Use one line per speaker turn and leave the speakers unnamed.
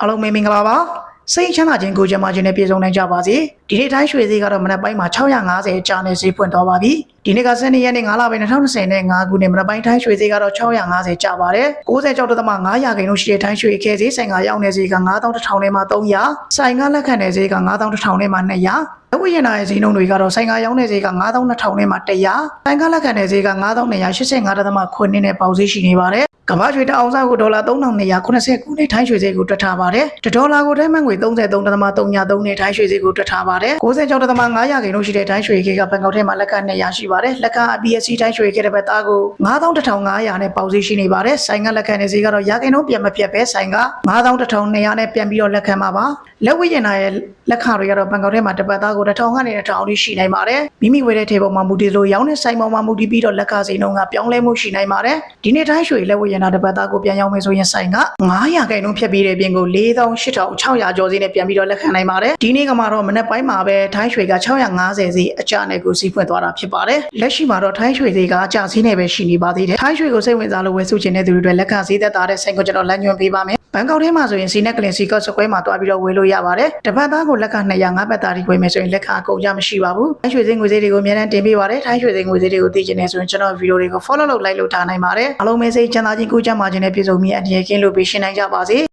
အားလုံးပဲမင်္ဂလာပါစိတ်ချမ်းသာခြင်းကိုကြမ်းမာခြင်းနဲ့ပြည့်စုံနိုင်ကြပါစေဒီနေ့တိုင်းရွှေဈေးကတော့မနက်ပိုင်းမှာ650အကျနဲ့ဈေးဖွင့်သွားပါပြီဒီနေ့ကစနေရက်နေ့9လပိုင်း2020နဲ့5ခုနှစ်မနက်ပိုင်းတိုင်းရွှေဈေးကတော့650ကျပါတယ်96.5ရာခိုင်နှုန်းရှိတဲ့တိုင်းရွှေခဲဈေးဆိုင်ကရောက်နေဈေးက9100နဲ့မှ300ဆိုင်ကလက်ခံတဲ့ဈေးက9100နဲ့မှ200အဝိယနာရဲ့ဈေးနှုန်းတွေကတော့ဆိုင်ကရောင်းတဲ့ဈေးက9200နဲ့မှ100ဆိုင်ကလက်ခံတဲ့ဈေးက9285.9ခုနဲ့ပေါက်ဈေးရှိနေပါတယ်ကမ္ဘာရွှေတအောင်စားကိုဒေါ်လာ3280ခုနဲ့ထိုင်းရွှေဈေးကိုတွက်ထားပါတယ်။တစ်ဒေါ်လာကိုတိုင်းမှန်ငွေ33.33နဲ့ထိုင်းရွှေဈေးကိုတွက်ထားပါတယ်။96.5ရာခိုင်နှုန်းရှိတဲ့ထိုင်းရွှေခေကဘန်ကောက်ထဲမှာလက်က200ရှိပါတယ်။လက်က BSC ထိုင်းရွှေခေတဲ့ဘက်သားကို91,500နဲ့ပေါက်ဈေးရှိနေပါတယ်။ဆိုင်ကလက်ခံတဲ့ဈေးကတော့ရာခိုင်နှုန်းပြန်မပြတ်ပဲဆိုင်က91,200နဲ့ပြန်ပြီးတော့လက်ခံပါပါ။လက်ဝိရနာရဲ့လက်ခတွေကတော့ဘန်ကောက်ထဲမှာတစ်ပတ်သားကို1000ကနေ1000ထိရှိနိုင်ပါတယ်။မိမိဝယ်တဲ့ထေပုံမှာမူတည်လို့ရောင်းတဲ့ဆိုင်ပေါ်မှာမူတည်ပြီးတော့လက်ကစိန်နှုန်းကပြောင်းလဲမှုရှိနိုင်ပါတယ်။ဒီနေ့တိုင်းရွှေလက်ဝိရနာတစ်ပတ်သားကိုပြန်ရောင်းမယ်ဆိုရင်ဆိုင်က900ခိုင်နှုန်းဖြတ်ပြီးတဲ့ပြင်ကို48,600ကျော်စီနဲ့ပြန်ပြီးတော့လက်ခံနိုင်ပါတယ်။ဒီနေ့ကမှတော့မနေ့ပိုင်းမှာပဲထိုင်းရွှေက650စီအကျနဲ့ကိုစီးဖွင့်သွားတာဖြစ်ပါတယ်။လက်ရှိမှာတော့ထိုင်းရွှေဈေးကအကျဈေးနဲ့ပဲရှိနေပါသေးတယ်။ထိုင်းရွှေကိုစိတ်ဝင်စားလို့ဝယ်စုချင်တဲ့သူတွေအတွက်လက်ခံဈေးသက်သာတဲ့ဆိုင်ကိုကျွန်တော်လမ်းညွှန်ပေးပါမယ်။ဘန်ကောက်ထဲမှာဆိုရင်စီနက်ကလင်စီကော့စကွဲမှာတွားပြီးတော့ဝယ်လို့ရပါတယ်။တပတ်သားကိုလက်က200 5ပတ်သားဒီဝယ်မယ်ဆိုရင်လက်ခံအကုန်ကြမရှိပါဘူး။ထိုင်းရွှေဈေးငွေဈေးတွေကိုအများနဲ့တင်ပေးပါတယ်။ထိုင်းရွှေဈေးငွေဈေးတွေကိုသိချင်တယ်ဆိုရင်ကျွန်တော်ဗီဒီယိုတွေကို follow လုပ်လိုက်လို့ထားနိုင်ပါတယ်။အားလုံးပဲစိတ်ချမ်းသာခြင်းကိုကြမ်းမာခြင်းနဲ့ပြည့်စုံပြီးအတည်ရကင်းလို့ပေးရှင်းနိုင်ကြပါစေ